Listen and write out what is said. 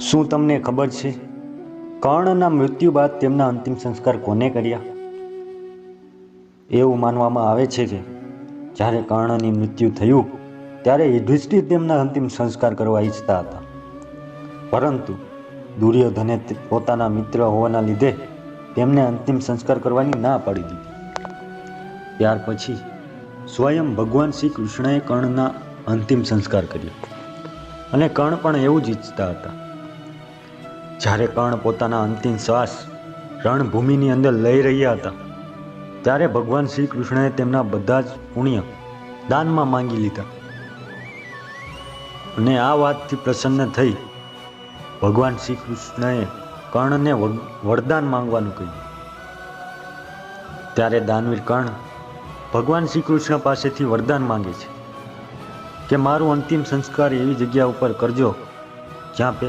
શું તમને ખબર છે? કર્ણના મૃત્યુ બાદ તેમના અંતિમ સંસ્કાર કોને કર્યા? એવું માનવામાં આવે છે કે જ્યારે કર્ણની મૃત્યુ થયું, ત્યારે યુધિષ્ઠિર તેમના અંતિમ સંસ્કાર કરવા ઈચ્છતા હતા. પરંતુ દુર્યોધને પોતાના મિત્ર હોવાના લીધે તેમને અંતિમ સંસ્કાર કરવાની ના પાડી દીધી. ત્યાર પછી સ્વયં ભગવાન શ્રી કૃષ્ણએ કર્ણના અંતિમ સંસ્કાર કર્યા. અને કર્ણ પણ એવું જ ઈચ્છતા હતા. જ્યારે કર્ણ પોતાના અંતિમ શ્વાસ રણભૂમિની અંદર લઈ રહ્યા હતા, ત્યારે ભગવાન શ્રી કૃષ્ણએ તેમના બધા જ પુણ્ય દાનમાં માંગી લીધા. અને આ વાતથી પ્રસન્ન થઈ ભગવાન શ્રી કૃષ્ણએ કર્ણને વર- વરદાન માંગવાનું કહ્યું. ત્યારે દાનવીર કર્ણ ભગવાન શ્રી કૃષ્ણ પાસેથી વરદાન માંગે છે કે મારું અંતિમ સંસ્કાર એવી જગ્યા ઉપર કરજો જ્યાં